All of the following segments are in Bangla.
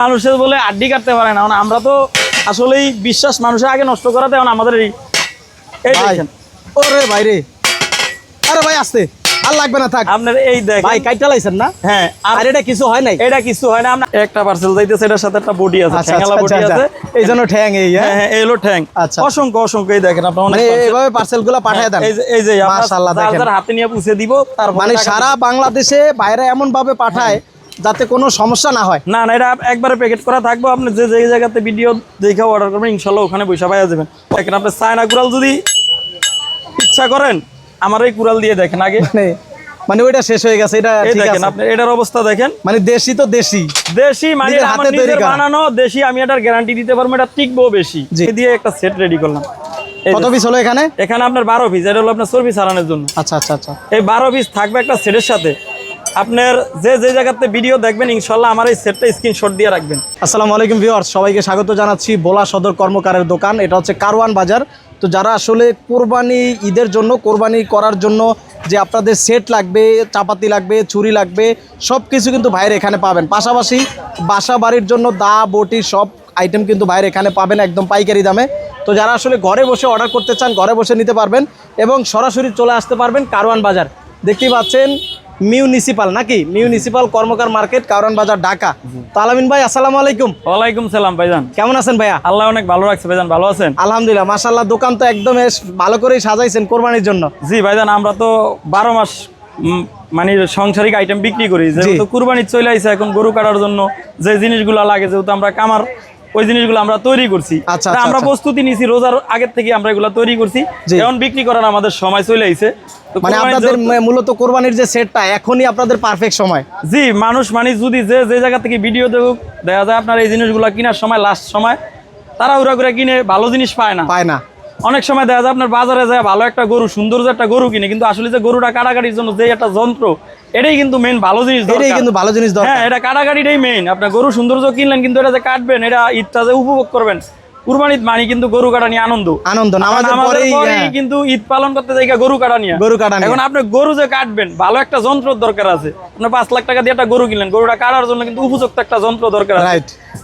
মানুষের বলে আড্ডি কাটতে পারে না। আমরা তো আসলেই বিশ্বাস মানুষের আগে নষ্ট করাতে এখন আমাদের এই ওরে ভাই রে। আরে ভাই আসতে। আর লাগবে না থাক। আপনার এই ভাই কাইটা লাইছেন না? হ্যাঁ আর এটা কিছু হয় নাই? এটা কিছু হয় না। একটা পার্সেল যাইতেছে এটার সাথে একটা বডি আছে আচ্ছা ঠ্যাংলা বডি আচ্ছা, আছে। আচ্ছা। এই জন্য ঠ্যাং এই হ্যাঁ? হ্যাঁ হ্যাঁ এই হলো ঠ্যাং। আচ্ছা। অসংখ্য অসংখ্য এই দেখেন আপনার মানে এইভাবে পার্সেলগুলো পাঠায় দেন। এই যে এই যে মাশাআল্লাহ দেখেন। হাতে নিয়ে পুষে দিব মানে সারা বাংলাদেশে বাইরে এমন ভাবে পাঠায় যাতে কোনো সমস্যা না হয়। না না এটা একবারে প্যাকেট করা থাকবে। আপনি যে যে জায়গাতে ভিডিও দেখে অর্ডার করবেন ইনশাল্লাহ ওখানে পয়সা পাইয়া যাবেন। দেখেন আপনি চায়না কুড়াল যদি ইচ্ছা করেন আমার এই কুড়াল দিয়ে দেখেন আগে। মানে মানে ওইটা শেষ হয়ে গেছে এটা ঠিক দেখেন আছে। আপনি এটার অবস্থা দেখেন। মানে দেশি তো দেশি। দেশি মানে হাতে তৈরি বানানো দেশি আমি এটার গ্যারান্টি দিতে পারব এটা টিকবো বেশি। দিয়ে একটা সেট রেডি করলাম। কত পিস হলো এখানে? এখানে আপনার বারো পিস এটা হলো আপনার চর্বি সারানোর জন্য। আচ্ছা আচ্ছা আচ্ছা। এই বারো পিস থাকবে একটা সেটের সাথে। আপনার যে যে জায়গাতে ভিডিও দেখবেন, ইনশাল্লাহ আমার এই সেটটা স্ক্রিনশট দিয়ে রাখবেন। আসসালামু আলাইকুম ভিউয়ার্স সবাইকে স্বাগত জানাচ্ছি বোলা সদর কর্মকারের দোকান। এটা হচ্ছে কারওয়ান বাজার। তো যারা আসলে কোরবানি ঈদের জন্য, কোরবানি করার জন্য যে আপনাদের সেট লাগবে, চাপাতি লাগবে, ছুরি লাগবে সব কিছু কিন্তু ভাইয়ের এখানে পাবেন। পাশাপাশি বাসা বাড়ির জন্য দা, বটি, সব আইটেম কিন্তু ভাইয়ের এখানে পাবেন একদম পাইকারি দামে। তো যারা আসলে ঘরে বসে অর্ডার করতে চান, ঘরে বসে নিতে পারবেন এবং সরাসরি চলে আসতে পারবেন কারওয়ান বাজার। দেখতেই পাচ্ছেন মিউনিসিপাল নাকি? মিউনিসিপাল কর্মকার মার্কেট কারওয়ান বাজার ঢাকা। তো আলামিন ভাই আসসালামু আলাইকুম। ওয়ালাইকুম সালাম ভাইজান। কেমন আছেন ভাইয়া? আল্লাহ অনেক ভালো রাখছে ভাইজান। ভালো আছেন? আলহামদুলিল্লাহ মাশাল্লাহ দোকান তো একদম ভালো করেই সাজাইছেন কোরবানির জন্য। জি ভাইজান আমরা তো বারো মাস মানে সংসারিক আইটেম বিক্রি করি। যেহেতু কুরবানি চলে আইছে এখন গরু কাটার জন্য যে জিনিসগুলো লাগে যেহেতু আমরা কামার ওই জিনিসগুলো আমরা তৈরি করছি। আচ্ছা, আচ্ছা, আমরা আচ্ছা। প্রস্তুতি নিছি রোজার আগের থেকে আমরা এগুলো তৈরি করছি। এখন বিক্রি করার আমাদের সময় চলে আইছে। মানে আপনাদের মূলত কোরবানির যে সেটটা এখনই আপনাদের পারফেক্ট সময়। জি মানুষ মানে যদি যে যে জায়গা থেকে ভিডিও দেখুক দেখা যায় আপনার এই জিনিসগুলো কেনার সময় লাস্ট সময় তারা উড়া করে কিনে ভালো জিনিস পায় না। পায় না। অনেক সময় দেখা যায় আপনার বাজারে যায় ভালো একটা গরু সুন্দর যে একটা গরু কিনে কিন্তু আসলে যে গরুটা কাটাকাটির জন্য যে একটা যন্ত্র এটাই কিন্তু মেন ভালো জিনিস এটাই কিন্তু ভালো জিনিস হ্যাঁ এটা কাটাকাটিটাই মেইন আপনার গরু সৌন্দর্য কিনলেন কিন্তু এটা যে কাটবেন এটা ঈদটা যে উপভোগ করবেন কুরবানির মানে কিন্তু গরু কাটা নিয়ে আনন্দ। আনন্দ হ্যাঁ, কিন্তু ঈদ পালন করতে যাই গরু কাটা নিয়ে। গরু কাটা এখন আপনি গরু যে কাটবেন ভালো একটা যন্ত্র দরকার আছে। আপনার পাঁচ লাখ টাকা দিয়ে একটা গরু কিনলেন গরুটা কাটার জন্য কিন্তু উপযুক্ত একটা যন্ত্র দরকার আছে।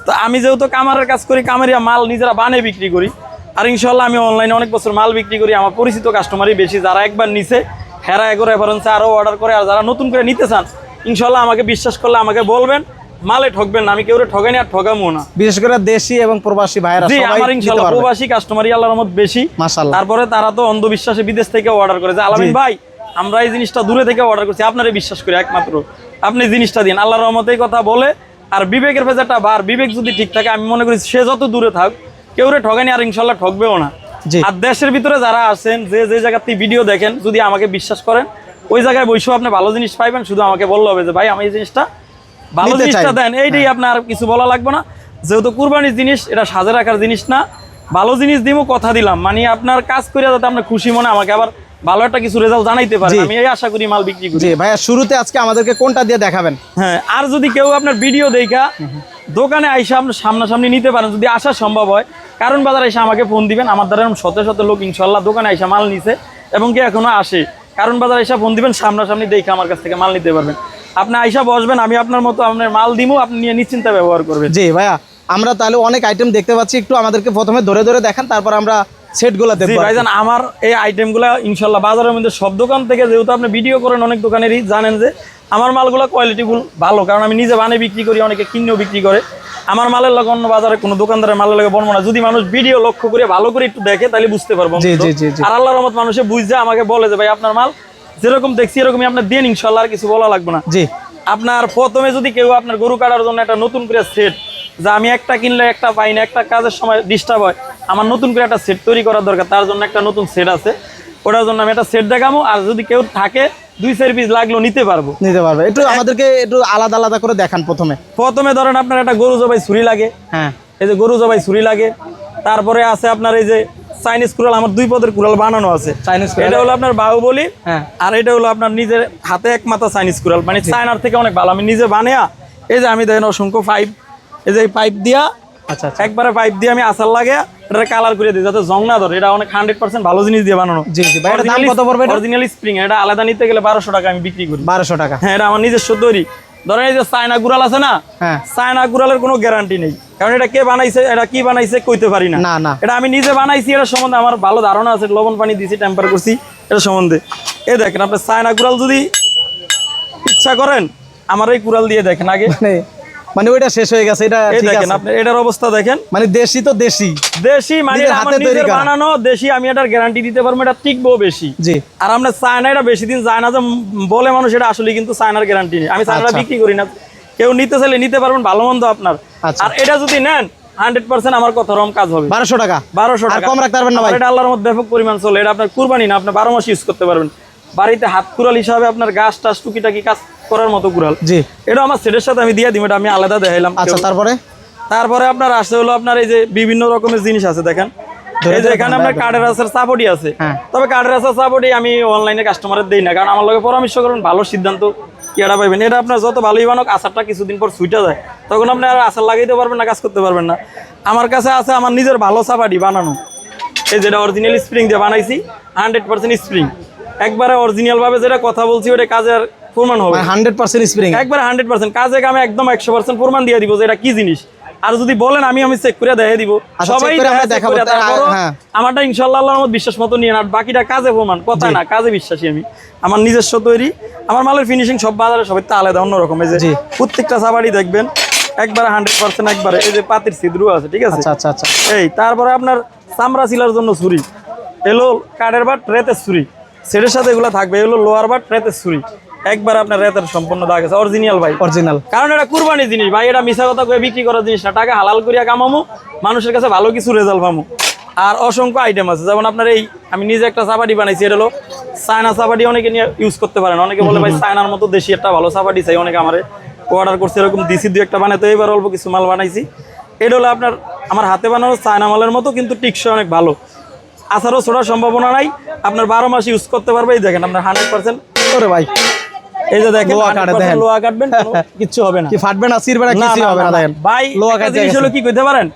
তো আমি যেহেতু কামারের কাজ করি কামারিয়া মাল নিজেরা বানিয়ে বিক্রি করি। আর ইনশাল্লাহ আমি অনলাইনে অনেক বছর মাল বিক্রি করি আমার পরিচিত কাস্টমারই বেশি যারা একবার নিছে হেরা এগো রেফারেন্সে আরও অর্ডার করে আর যারা নতুন করে নিতে চান ইনশাল্লাহ আমাকে বিশ্বাস করলে আমাকে বলবেন মালে ঠকবেন না আমি কেউ ঠকানি আর ঠকামো না। বিশেষ করে দেশি এবং প্রবাসী ভাইয়েরা জি আমার প্রবাসী কাস্টমারই আল্লাহর রহমত বেশি। মাশাআল্লাহ। তারপরে তারা তো অন্ধবিশ্বাসে বিদেশ থেকে অর্ডার করে। যে আলামিন ভাই আমরা এই জিনিসটা দূরে থেকে অর্ডার করছি আপনারে বিশ্বাস করি একমাত্র। আপনি জিনিসটা দিন আল্লাহর রহমতে এই কথা বলে আর বিবেকের ভেজাটা বার বিবেক যদি ঠিক থাকে আমি মনে করি সে যত দূরে থাক কেউ রে ঠকানি আর ইনশাল্লাহ ঠকবেও না। আর দেশের ভিতরে যারা আছেন যে যে জায়গা থেকে ভিডিও দেখেন যদি আমাকে বিশ্বাস করেন ওই জায়গায় বৈশও আপনি ভালো জিনিস পাইবেন শুধু আমাকে বললে হবে যে ভাই আমি এই জিনিসটা ভালো জিনিসটা হ্যাঁ। দেন। এইটাই আপনার আর কিছু বলা লাগবে না। যেহেতু কুরবানির জিনিস এটা সাজে রাখার জিনিস না। ভালো জিনিস দিমু কথা দিলাম। মানে আপনার কাজ করে যাতে আপনার খুশি মনে আমাকে আবার ভালো একটা কিছু রেজাল্ট জানাইতে পারেন। জি। আমি এই আশা করি মাল বিক্রি করি। ভাইয়া শুরুতে আজকে আমাদেরকে কোনটা দিয়ে দেখাবেন? হ্যাঁ আর যদি কেউ আপনার ভিডিও দেখা দোকানে আইসা আপনার সামনাসামনি নিতে পারেন যদি আসা সম্ভব হয়। কারণ বাজার এসে আমাকে ফোন দিবেন আমার দ্বারা এরকম শত শত লোক ইনশাল্লাহ দোকানে আইসা মাল নিছে এবং কি এখনও আসে। কারণ বাজার এসে ফোন দিবেন সামনাসামনি দেখে আমার কাছ থেকে মাল নিতে পারবেন। আপনি আইসা বসবেন আমি আপনার মতো আপনার মাল দিমু আপনি নিয়ে নিশ্চিন্তে ব্যবহার করবেন। জি ভাইয়া আমরা তাহলে অনেক আইটেম দেখতে পাচ্ছি একটু আমাদেরকে প্রথমে ধরে ধরে দেখান তারপর আমরা সেটগুলো দেখব ভাইজান আমার এই আইটেমগুলো ইনশাল্লাহ বাজারের মধ্যে সব দোকান থেকে যেহেতু আপনি ভিডিও করেন অনেক দোকানেরই জানেন যে আমার মালগুলো কোয়ালিটিফুল ভালো। কারণ আমি নিজে বানিয়ে বিক্রি করি অনেকে কিনেও বিক্রি করে। আমার মালের লাগে অন্য বাজারে কোনো দোকানদারের মালের লাগে বলব না। যদি মানুষ ভিডিও লক্ষ্য করে ভালো করে একটু দেখে তাহলে বুঝতে পারব। আর আল্লাহর রহমত মানুষে বুঝছে আমাকে বলে যে ভাই আপনার মাল যেরকম দেখছি এরকমই আপনার দেন ইনশাল্লাহ আর কিছু বলা লাগবে না। জি। আপনার প্রথমে যদি কেউ আপনার গরু কাটার জন্য একটা নতুন করে সেট যা আমি একটা কিনলে একটা পাই না একটা কাজের সময় ডিস্টার্ব হয় আমার নতুন করে একটা সেট তৈরি করার দরকার তার জন্য একটা নতুন সেট আছে। ওটার জন্য আমি একটা সেট দেখাবো আর যদি কেউ থাকে দুই চার পিস লাগলেও নিতে পারব। নিতে পারবে। একটু আমাদেরকে একটু আলাদা আলাদা করে দেখান প্রথমে। প্রথমে ধরেন আপনার একটা গরু জবাই ছুরি লাগে। হ্যাঁ। এই যে গরু জবাই ছুরি লাগে। তারপরে আছে আপনার এই যে চাইনিজ কুড়াল আমার দুই পদের কুড়াল বানানো আছে। চাইনিজ এটা হলো আপনার বাহুবলি হ্যাঁ। আর এটা হলো আপনার নিজের হাতে এক মাথা চাইনিজ কুড়াল। মানে চায়নার থেকে অনেক ভালো। আমি নিজে বানিয়া এই যে আমি দেখেন অসংখ্য পাইপ এই যে পাইপ দিয়া আচ্ছা আচ্ছা। একবারে পাইপ দিয়ে আমি আসার লাগে এটা কালার করে দিই যাতে জং না ধরে। এটা অনেক হান্ড্রেড পার্সেন্ট ভালো জিনিস দিয়ে বানানো। জি জি। ভাই এটার দাম কত পড়বে অরিজিনাল স্প্রিং এটা আলাদা নিতে গেলে বারোশো টাকা আমি বিক্রি করি। বারোশো টাকা। হ্যাঁ এটা আমার নিজস্ব তৈরি। ধরেন এই যে চায়না গুড়াল আছে না হ্যাঁ। চায়না গুড়ালের কোনো গ্যারান্টি নেই। কারণ এটা কে বানাইছে এটা কি বানাইছে কইতে পারি না। না না। এটা আমি নিজে বানাইছি এটা সম্বন্ধে আমার ভালো ধারণা আছে লবণ পানি দিয়েছি টেম্পার করছি এটা সম্বন্ধে। এ দেখেন আপনি চায়না কুড়াল যদি ইচ্ছা করেন আমার এই কুড়াল দিয়ে দেখেন আগে। মানে ওইটা শেষ হয়ে গেছে এটা ঠিক দেখেন আছে। আপনি এটার অবস্থা দেখেন। মানে দেশি তো দেশি। দেশি মানে হাতে তৈরি নিজের বানানো দেশি আমি এটার গ্যারান্টি দিতে পারব এটা টিকবো বেশি। জি। আর আমরা চায়না এটা বেশি দিন যায় না যে বলে মানুষ এটা আসলে কিন্তু চায়নার গ্যারান্টি নেই। আমি আচ্ছা। বিক্রি করি না। কেউ নিতে চাইলে নিতে পারবেন ভালো মন্দ আপনার। আচ্ছা। আর এটা যদি নেন হান্ড্রেড পার্সেন্ট আমার কথা রম কাজ হবে। বারোশো টাকা। বারোশো টাকা। কম রাখতে পারবেন না এটা আল্লাহর মধ্যে ব্যাপক পরিমাণ চলে। এটা আপনার কুরবানি না আপনি বারো মাস ইউজ করতে পারবেন। বাড়িতে হাত কুড়াল হিসাবে আপনার গাছ টাছ টুকিটাকি কাজ করার মতো কুড়াল জি। এটা আমার সেটের সাথে আমি দিয়ে দিব এটা আমি আলাদা দেখাইলাম। আচ্ছা তারপরে? তারপরে আপনার আসতে হলো আপনার এই যে বিভিন্ন রকমের জিনিস আছে দেখেন। এই যে এখানে আপনার কার্ডের আসার সাপোর্টই আছে। হ্যাঁ। তবে কার্ডের আসার সাপোর্টই আমি অনলাইনে কাস্টমারের দেই না কারণ আমার লগে পরামর্শ করুন ভালো সিদ্ধান্ত কি পাইবেন। এটা আপনার যত ভালোই বানক আচারটা কিছুদিন পর সুইটা যায়। তখন আপনি আর আচার লাগাইতে পারবেন না কাজ করতে পারবেন না। আমার কাছে আছে আমার নিজের ভালো সাপাটি বানানো। এই যেটা অরিজিনাল স্প্রিং দিয়ে বানাইছি হান্ড্রেড পার্সেন্ট স্প্রিং একবারে অরিজিনাল ভাবে যেটা কথা বলছি ওটা কাজের প্রমাণ হবে। হান্ড্রেড পার্সেন্ট স্প্রিং একবার হান্ড্রেড পার্সেন্ট কাজে আমি একদম একশো পার্সেন্ট প্রমাণ দিয়ে দিব যে এটা কি জিনিস। আর যদি বলেন আমি আমি চেক করে দেখে দিব। আচ্ছা, সবাই হ্যাঁ। আমারটা ইনশাল্লাহ বিশ্বাস মতো নিয়ে আর বাকিটা কাজে প্রমাণ কথা না কাজে বিশ্বাসী আমি। আমার নিজস্ব তৈরি। আমার মালের ফিনিশিং সব বাজারে সবাই তো আলাদা অন্যরকম। এই যে প্রত্যেকটা সাবাড়ি দেখবেন একবারে হান্ড্রেড পার্সেন্ট একবারে। এই যে পাতির ছিদ্র আছে ঠিক আছে? আচ্ছা আচ্ছা আচ্ছা। এই তারপরে আপনার চামড়া সিলার জন্য ছুরি। এলো কাঠের বাট রেতের ছুরি। সেটের সাথে এগুলো থাকবে। এগুলো লোয়ার বাট রেতের ছুরি। একবার আপনার রেতের সম্পূর্ণ দাগ আছে। অরিজিনাল ভাই। অরিজিনাল কারণ এটা কুরবানি জিনিস ভাই এটা মিশা কথা করে বিক্রি করার জিনিস না। টাকা হালাল করিয়া কামামু মানুষের কাছে ভালো কিছু রেজাল্ট পামু। আর অসংখ্য আইটেম আছে। যেমন আপনার এই আমি নিজে একটা চাপাটি বানাইছি এটা হলো চায়না চাপাটি অনেকে নিয়ে ইউজ করতে পারেন। অনেকে বলে ভাই চায়নার মতো দেশি একটা ভালো চাপাটি চাই। অনেকে আমার অর্ডার করছে এরকম দিছি দু একটা বানাতে এবার অল্প কিছু মাল বানাইছি। এটা হলো আপনার আমার হাতে বানানো চায়না মালের মতো কিন্তু টিকসই অনেক ভালো। আচারও ছোটার সম্ভাবনা নাই। আপনার বারো মাস ইউজ করতে পারবে। এই দেখেন আপনার হান্ড্রেড পার্সেন্ট ওরে ভাই। এই যে দেখেন কাটে, দেখেন। 100% লোহা কাটবেন কিচ্ছু হবে না। কি ফাটবে না সিরবে না না, হবে না দেখেন। ভাই কাটে জিনিস হলো কি কইতে পারেন?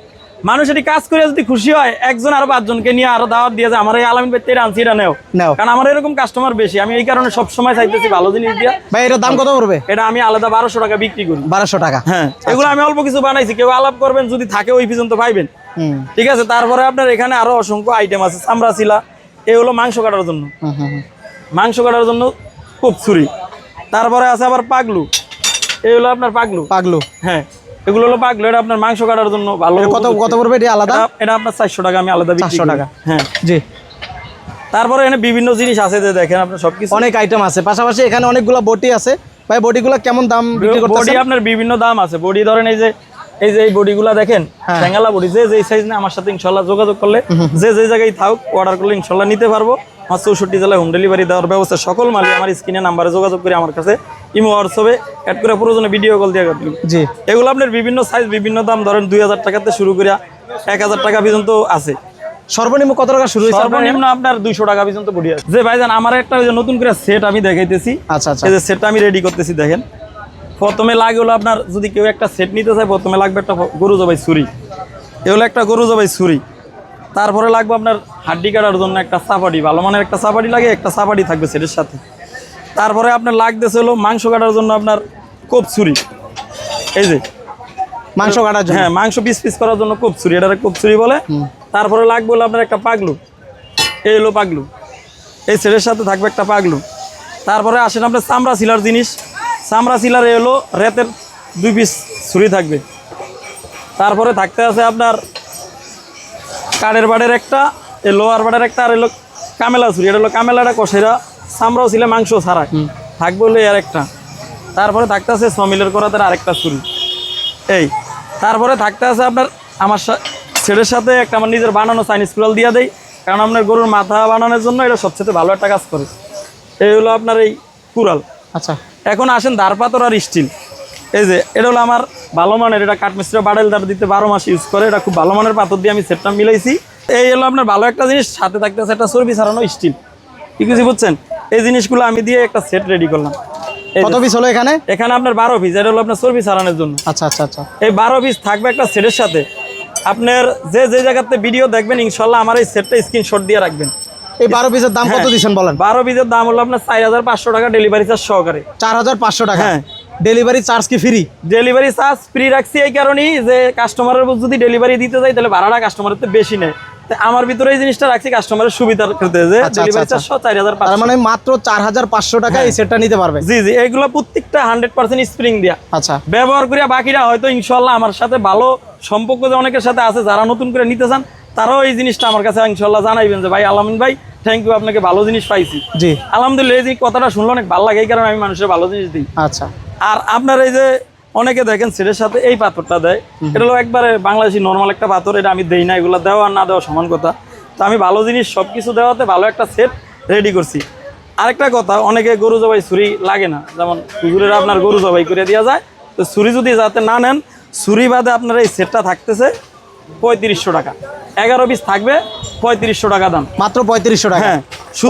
মানুষ এটি কাজ করে যদি খুশি হয় একজন আরও পাঁচজনকে নিয়ে আরও দাওয়াত দিয়ে যায় আমার এই আলামিন ভাই তেরা আনছি এটা নেও। কারণ আমার এরকম কাস্টমার বেশি। আমি এই কারণে সব সময় চাইতেছি ভালো জিনিস দিয়া। ভাই দাম কত পড়বে? এটা আমি আলাদা বারোশো টাকা বিক্রি করি। বারোশো টাকা। হ্যাঁ এগুলো আমি অল্প কিছু বানাইছি। কেউ আলাপ করবেন যদি থাকে ওই পর্যন্ত পাইবেন। ঠিক আছে? তারপরে আপনার এখানে আরও অসংখ্য আইটেম আছে। চামড়া ছিলা এই হলো মাংস কাটার জন্য। মাংস কাটার জন্য খুব ছুরি। তারপরে আছে আবার পাগলু। এই হলো আপনার পাগলু। পাগলু। হ্যাঁ এগুলো হলো পাগলু। এটা আপনার মাংস কাটার জন্য ভালো কত কত পড়বে? এটা আলাদা? এটা- আপনার চারশো টাকা আমি আলাদা 400 টাকা। হ্যাঁ। জি। তারপরে এখানে বিভিন্ন জিনিস আছে যে দেখেন আপনার সবকিছু। অনেক আইটেম আছে। পাশাপাশি এখানে অনেকগুলো বটি আছে। ভাই বটিগুলো কেমন দাম বিক্রি বডি আপনার বিভিন্ন দাম আছে। বডি ধরেন এই যে এই যে এই বডিগুলা দেখেন। ঠ্যাঙ্গালা বডি। যে যে সাইজ না আমার সাথে ইনশাল্লাহ যোগাযোগ করলে যে যে জায়গায় থাকুক অর্ডার করলে ইনশাল্লাহ নিতে পারব। আমার চৌষট্টি জেলায় হোম ডেলিভারি দেওয়ার ব্যবস্থা। সকল মালিক আমার স্ক্রিনে নাম্বারে যোগাযোগ করে আমার কাছে ইমো হোয়াটসঅ্যাপে অ্যাড করে প্রয়োজনে ভিডিও কল দিয়ে জি। এগুলো আপনার বিভিন্ন সাইজ বিভিন্ন দাম। ধরেন দুই হাজার টাকাতে শুরু করে এক হাজার টাকা পর্যন্ত আছে। সর্বনিম্ন কত টাকা শুরু হয়েছে সর্বনিম্ন আপনার দুইশো টাকা পর্যন্ত বডি আছে। যে ভাইজান আমার একটা ওই যে নতুন করে সেট আমি দেখাইতেছি। আচ্ছা আচ্ছা। এই যে সেটটা আমি রেডি করতেছি দেখেন। প্রথমে লাগে হলো আপনার যদি কেউ একটা সেট নিতে চায় প্রথমে লাগবে একটা গরু জবাই ছুরি। এ হলো একটা গরু জবাই ছুরি। তারপরে লাগবে আপনার হাড্ডি কাটার জন্য একটা চাপাটি ভালো মানের একটা চাপাটি লাগে একটা চাপাটি থাকবে সেটের সাথে। তারপরে আপনার লাগতেছে হলো মাংস কাটার জন্য আপনার কোপ ছুরি এই যে মাংস কাটার জন্য? হ্যাঁ মাংস পিস পিস করার জন্য কোপ ছুরি এটা কোপ ছুরি বলে তারপরে লাগবে হলো আপনার একটা পাগলু। এই হলো পাগলু। এই সেটের সাথে থাকবে একটা পাগলু। তারপরে আসেন আপনার চামড়া সিলার জিনিস। চামড়া সিলার এ হলো রেতের দুই পিস ছুরি থাকবে। তারপরে থাকতে আছে আপনার কাঠের বাড়ের একটা এই লোয়ার বাড়ের একটা আর এলো কামেলা ছুরি এটা হলো কামেলাটা কষেরা চামড়াও ছিল মাংস ছাড়ায়। থাকবে হলো এর একটা। তারপরে থাকতে আছে সমিলের করা তার আরেকটা ছুরি এই তারপরে থাকতে আছে আপনার আমার সা- ছেলের সাথে একটা আমার নিজের বানানো চাইনিজ কুড়াল দিয়ে দেয় কারণ আপনার গরুর মাথা বানানোর জন্য এটা সবচেয়ে ভালো একটা কাজ করে। এই হলো আপনার এই কুড়াল। আচ্ছা। এখন আসেন পাথর আর স্টিল এই যে এটা হলো আমার ভালো মানের এটা কাঠমিস্ত্রি বাড়াইল দার দিতে বারো মাস ইউজ করে এটা খুব ভালো মানের পাথর দিয়ে আমি সেটটা মিলাইছি। এই হলো আপনার ভালো একটা জিনিস সাথে থাকতেছে একটা চর্বি ছাড়ানো স্টিল কি বুঝছেন? এই জিনিসগুলো আমি দিয়ে একটা সেট রেডি করলাম। কত পিস হলো এখানে? এখানে আপনার বারো পিস এটা হলো আপনার চর্বি ছাড়ানোর জন্য। আচ্ছা আচ্ছা আচ্ছা। এই বারো পিস থাকবে একটা সেটের সাথে। আপনার যে যে জায়গাতে ভিডিও দেখবেন ইনশাল্লাহ আমার এই সেটটা স্ক্রিনশট দিয়ে রাখবেন। এই বারো পিসের দাম কত হ্যাঁ। দিচ্ছেন বলেন? বারো পিসের দাম হলো আপনার চার হাজার পাঁচশো টাকা ডেলিভারি চার্জ সহকারে। চার হাজার পাঁচশো টাকা? হ্যাঁ। ডেলিভারি চার্জ কি ফ্রি ডেলিভারি চার্জ ফ্রি রাখছি এই কারণেই যে কাস্টমারের যদি ডেলিভারি দিতে যাই তাহলে ভাড়াটা কাস্টমারের তো বেশি নেয়। আমার ভিতরে এই জিনিসটা রাখছি কাস্টমারের সুবিধার ক্ষেত্রে যে ডেলিভারি চার্জ চার হাজার তার মানে মাত্র চার হাজার পাঁচশো টাকা এই সেটটা নিতে পারবে? জি জি এইগুলো প্রত্যেকটা হান্ড্রেড পার্সেন্ট স্প্রিং দেওয়া আচ্ছা। ব্যবহার করিয়া বাকিরা হয়তো ইনশাল্লাহ আমার সাথে ভালো সম্পর্ক যে অনেকের সাথে আছে যারা নতুন করে নিতে চান তারাও এই জিনিসটা আমার কাছে ইনশাল্লাহ জানাইবেন যে ভাই আলামিন ভাই থ্যাংক ইউ আপনাকে ভালো জিনিস পাইছি। জি। আলহামদুলিল্লাহ এই কথাটা শুনলে অনেক ভালো লাগে এই কারণে আমি মানুষের ভালো জিনিস দিই। আচ্ছা। আর আপনার এই যে অনেকে দেখেন সেটের সাথে এই পাথরটা দেয় এটা হলো একবারে বাংলাদেশি নর্মাল একটা পাথর এটা আমি দেই না এগুলো দেওয়া আর না দেওয়া সমান কথা। তো আমি ভালো জিনিস সব কিছু দেওয়াতে ভালো একটা সেট রেডি করছি। আরেকটা কথা অনেকে গরু জবাই ছুরি লাগে না। যেমন হুজুরের আপনার গরু জবাই করে দেওয়া যায় তো ছুরি যদি যাতে না নেন ছুরি বাদে আপনার এই সেটটা থাকতেছে পঁয়ত্রিশশো টাকা। এগারো পিস থাকবে পঁয়ত্রিশশো টাকা দাম। মাত্র পঁয়ত্রিশশো টাকা। হ্যাঁ,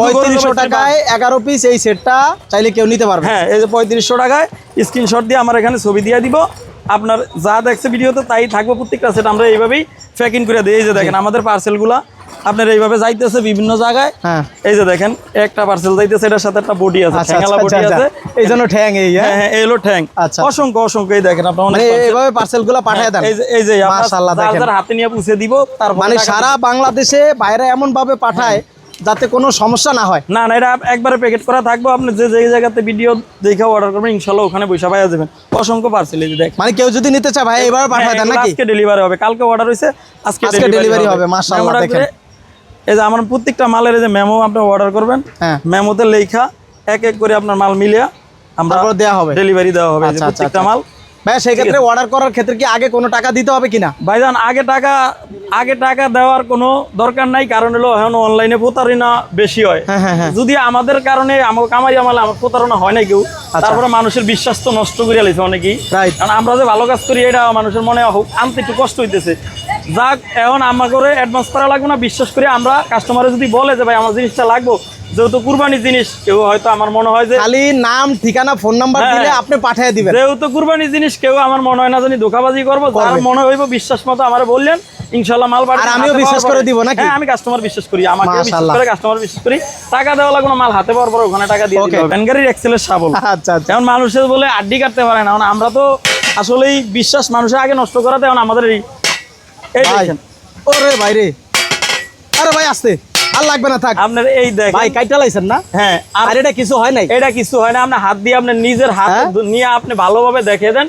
পঁয়ত্রিশশো টাকায় এগারো পিস এই সেটটা চাইলে কেউ নিতে পারবে। হ্যাঁ এই যে পঁয়ত্রিশশো টাকায় স্ক্রিনশট দিয়ে আমার এখানে ছবি দিয়ে দিব। আপনার যা দেখছে ভিডিওতে তাই থাকবে প্রত্যেকটা সেট আমরা এইভাবেই প্যাকিং করে দিই। এই যে দেখেন আমাদের পার্সেলগুলা আপনার এইভাবে যাইতেছে বিভিন্ন জায়গায়। হ্যাঁ। এই যে দেখেন একটা পার্সেল যাইতেছে এটার সাথে একটা বডি আছে আচ্ছা আচ্ছা, বডি আচ্ছা, আছে। এই জন্য ঠ্যাং এই হ্যাঁ? হ্যাঁ এই হলো ঠ্যাং। আচ্ছা। অসংখ্য অসংখ্য এই দেখেন আপনার মানে এইভাবে পাঠিয়ে দেন। এই যে মাশাআল্লাহ দেখেন। হাতে নিয়ে পুষে দিব তারপর মানে সারা বাংলাদেশে বাইরে এমন ভাবে পাঠায় যাতে কোনো সমস্যা না হয়। না না এটা একবারে প্যাকেট করা থাকব। আপনি যে যে জায়গাতে ভিডিও দেখে অর্ডার করবেন ইনশাল্লাহ ওখানে পয়সা পাইয়া যাবেন। অসংখ্য পার্সেল এই যে দেখেন। মানে কেউ যদি নিতে চায় ভাই এবার পাঠায় হ্যাঁ, দেন নাকি? আজকে ডেলিভারি হবে। কালকে অর্ডার হয়েছে আজকে delivery হবে, মাশাআল্লাহ, দেখেন। এই যে আমার প্রত্যেকটা মালের এই যে মেমো আপনি অর্ডার করবেন হ্যাঁ। মেমোতে লেখা এক এক করে আপনার মাল মিলিয়া আমরা দেওয়া হবে। ডেলিভারি দেওয়া হবে। প্রত্যেকটা আচ্ছা। মাল ভাই সেই ক্ষেত্রে অর্ডার করার ক্ষেত্রে কি আগে কোনো টাকা দিতে হবে কিনা? ভাইজান আগে টাকা আগে টাকা দেওয়ার কোনো দরকার নাই কারণ হলো এখন অনলাইনে প্রতারণা বেশি হয়। হ্যাঁ হ্যাঁ হ্যাঁ। যদি আমাদের কারণে আমার কামাই আমার আমার প্রতারণা হয় না কেউ তারপরে মানুষের বিশ্বাস তো নষ্ট করে লাইছে অনেকেই। কারণ আমরা যে ভালো কাজ করি এটা মানুষের মনে হোক আনতে একটু কষ্ট হইতেছে। যাক এখন আমার করে অ্যাডভান্স করা লাগবে না বিশ্বাস করে আমরা কাস্টমারে যদি বলে যে ভাই আমার জিনিসটা লাগবো। যেহেতু কুরবানির জিনিস কেউ হয়তো আমার মনে হয় যে খালি নাম ঠিকানা ফোন নাম্বার হ্যাঁ। দিলে আপনি পাঠিয়ে দিবেন। যেহেতু কুরবানির জিনিস কেউ আমার মনে হয় না জানি ধোকাবাজি করব যার মনে হইব বিশ্বাস মতো আমার বললেন ইনশাল্লাহ মাল আর আমিও বিশ্বাস করে দিব নাকি? হ্যাঁ আমি কাস্টমার বিশ্বাস করি আমাকে বিশ্বাস করে কাস্টমার বিশ্বাস করি। টাকা দেওয়া লাগবে মাল হাতে পাওয়ার পর ওখানে টাকা দিয়ে. দিতে এক্সেলের সাবল আচ্ছা আচ্ছা। মানুষের বলে আড্ডি কাটতে পারে না আমরা তো আসলেই বিশ্বাস মানুষের আগে নষ্ট করাতে এখন আমাদের এই এই দেখেন। ওরে ভাই রে। আরে ভাই আসতে। আর লাগবে না থাক। আপনার এই দেখেন। ভাই কাইটা লাইছেন না? হ্যাঁ আর এটা কিছু হয় নাই? এটা কিছু হয় না। হাত দিয়ে নিজের হাত হ্যাঁ? নিয়ে আপনি ভালোভাবে দেখে দেন।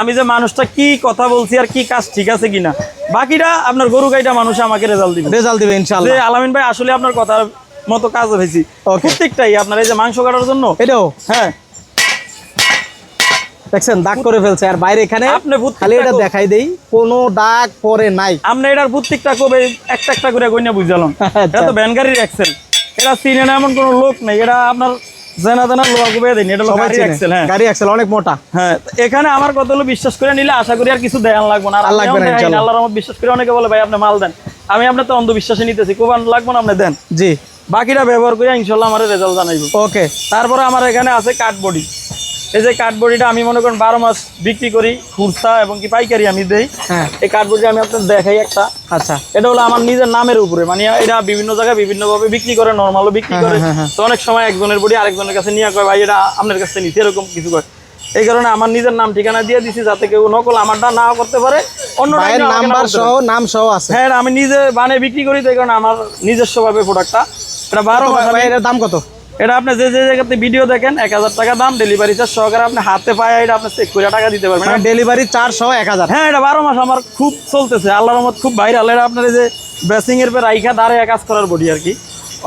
আমি যে মানুষটা কি কথা বলছি আর কি কাজ ঠিক আছে কিনা। বাকিটা আপনার গরু গাইটা মানুষ আমাকে রেজাল্ট দিবে। রেজাল্ট দিবে ইনশাআল্লাহ। আলামিন ভাই আসলে আপনার কথার মতো কাজ হয়েছি. প্রত্যেকটাই আপনার এই যে মাংস কাটার জন্য। এটাও? হ্যাঁ। দেখছেন দাগ করে ফেলছে। আর বাইরে এখানে আপনি খালি এটা দেখাই দেই কোনো দাগ পরে নাই। আপনি এটার প্রত্যেকটা কবে একটা একটা করে কইনা বুঝালাম আচ্ছা। এটা তো ভ্যানগাড়ির এক্সেল এটা চিনে না এমন কোনো লোক নেই এটা আপনার জেনা জেনা লোয়া কবে দেন এটা গাড়ির এক্সেল হ্যাঁ। গাড়ি অ্যাক্সেল অনেক মোটা। হ্যাঁ এখানে আমার কথা হলো বিশ্বাস করে নিলে আশা করি আর কিছু দেয়ান লাগবে না। আর লাগবে না, আল্লাহর রহমত বিশ্বাস করে অনেকে বলে ভাই আপনি মাল দেন। আমি আপনার তো অন্ধবিশ্বাসে নিতেছি কোবান লাগবে না আপনি দেন। জি। বাকিটা ব্যবহার করে ইনশাল্লাহ আমার রেজাল্ট জানাইব। ওকে। তারপরে আমার এখানে আছে কাঠবডি। এই যে কাঠবডিটা আমি মনে করেন বারো মাস বিক্রি করি খুরসা এবং কি পাইকারি আমি দেই। হ্যাঁ। এই কাঠবডি আমি আপনার দেখাই একটা। আচ্ছা। এটা হলো আমার নিজের নামের উপরে মানে এটা বিভিন্ন জায়গায় বিভিন্ন ভাবে বিক্রি করে নর্মালও বিক্রি করে। হ্যাঁ, হ্যাঁ, তো অনেক সময় একজনের বডি আরেকজনের কাছে নিয়ে কয় ভাই এটা আপনার কাছে নিতে এরকম কিছু করে এই কারণে আমার নিজের নাম ঠিকানা দিয়ে দিছি যাতে কেউ নকল আমারটা নাও করতে পারে অন্য নাম্বার সহ নাম সহ আছে। হ্যাঁ আমি নিজে বানে বিক্রি করি তো এই কারণে আমার নিজস্ব ভাবে প্রোডাক্টটা এটা বারো মাস দাম কত? এটা আপনি যে যে জায়গাতে ভিডিও দেখেন এক হাজার টাকা দাম ডেলিভারি চার্জ সহকারে আপনি হাতে পায়ে এটা আপনি চেক করে টাকা দিতে পারবেন। মানে ডেলিভারি চার্জ সহ এক হাজার। হ্যাঁ এটা বারো মাস আমার খুব চলতেছে আল্লাহর রহমত খুব ভাইরাল এটা আপনার এই যে বেসিং এর পর রাইখা দাঁড়িয়ে কাজ করার বডি আর কি।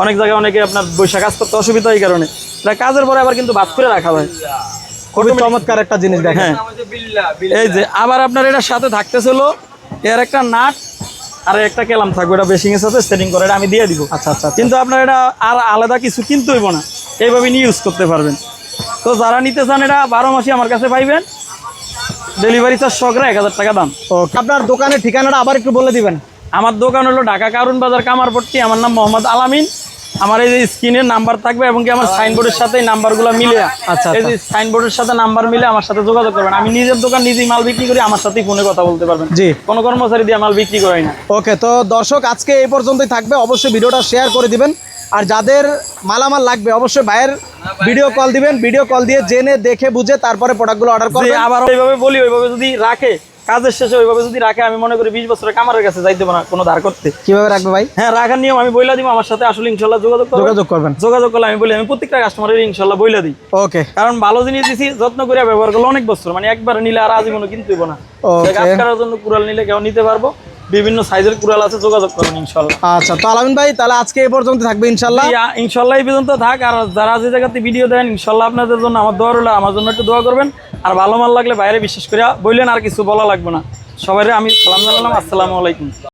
অনেক জায়গায় অনেকে আপনার বৈশাখ কাজ করতে অসুবিধা এই কারণে। এটা কাজের পরে আবার কিন্তু বাদ করে রাখা হয়। খুবই চমৎকার একটা জিনিস দেখেন। হ্যাঁ এই যে আবার আপনার এটার সাথে থাকতেছিল এর একটা নাট আর একটা কেলাম থাকবে এটা বেসিং এর সাথে সেটিং করে এটা আমি দিয়ে দিব। আচ্ছা আচ্ছা আচ্ছা। কিন্তু আপনার এটা আর আলাদা কিছু কিনতে হইব না। এইভাবে নিয়ে ইউজ করতে পারবেন। তো যারা নিতে চান এটা বারো মাসে আমার কাছে পাইবেন। ডেলিভারি চার্জ সহকারে এক হাজার টাকা দাম। ওকে আপনার দোকানের ঠিকানাটা আবার একটু বলে দিবেন। আমার দোকান হলো ঢাকা কারুন বাজার কামারপট্টি। আমার নাম মোহাম্মদ আলামিন আমার এই যে স্ক্রিনের নাম্বার থাকবে এবং কি আমার সাইনবোর্ডের সাথে এই নাম্বারগুলো মিলে। আচ্ছা, এই যে সাইনবোর্ডের সাথে নাম্বার মিলে আমার সাথে যোগাযোগ করবেন। আমি নিজের দোকান নিজেই মাল বিক্রি করি আমার সাথেই ফোনে কথা বলতে পারবেন। জি। কোনো কর্মচারী দিয়ে মাল বিক্রি করাই না। ওকে তো দর্শক আজকে এই পর্যন্তই থাকবে। অবশ্যই ভিডিওটা শেয়ার করে দিবেন। আর যাদের মালামাল লাগবে অবশ্যই ভাইয়ের ভিডিও কল দিবেন। ভিডিও কল দিয়ে জেনে দেখে বুঝে তারপরে প্রোডাক্টগুলো অর্ডার করবেন। আবার ওইভাবে বলি ওইভাবে যদি রাখে কাজের শেষে ওইভাবে যদি রাখে আমি মনে করি বিশ বছরের কামারের কাছে যাইতে না কোনো ধার করতে। কীভাবে রাখবে ভাই? হ্যাঁ রাখার নিয়ম আমি বইলা দিব আমার সাথে আসলে ইনশাল্লাহ যোগাযোগ যোগাযোগ করবেন। যোগাযোগ করলে আমি বলি আমি প্রত্যেকটা কাস্টমারের ইনশাল্লাহ বইলা দিই। ওকে। কারণ ভালো জিনিস দিছি যত্ন করে ব্যবহার করলে অনেক বছর মানে একবার নিলে আর আজীবন কিনতে না. গাছ কাটার জন্য কুড়াল নিলে কেউ নিতে পারব। বিভিন্ন সাইজের কুড়াল আছে যোগাযোগ করবেন ইনশাল্লাহ। আচ্ছা তো আলামিন ভাই তাহলে আজকে এই পর্যন্ত থাকবে ইনশাল্লাহ? ইনশাল্লাহ এই পর্যন্ত থাক আর যারা যে জায়গাতে ভিডিও দেন ইনশাল্লাহ আপনাদের জন্য আমার দোয়া রইল আমার জন্য একটু দোয়া করবেন। আর ভালো মাল লাগলে বাইরে বিশেষ করে বললেন আর কিছু বলা লাগবে না। সবাই আমি সালাম জানালাম আসসালামু আলাইকুম।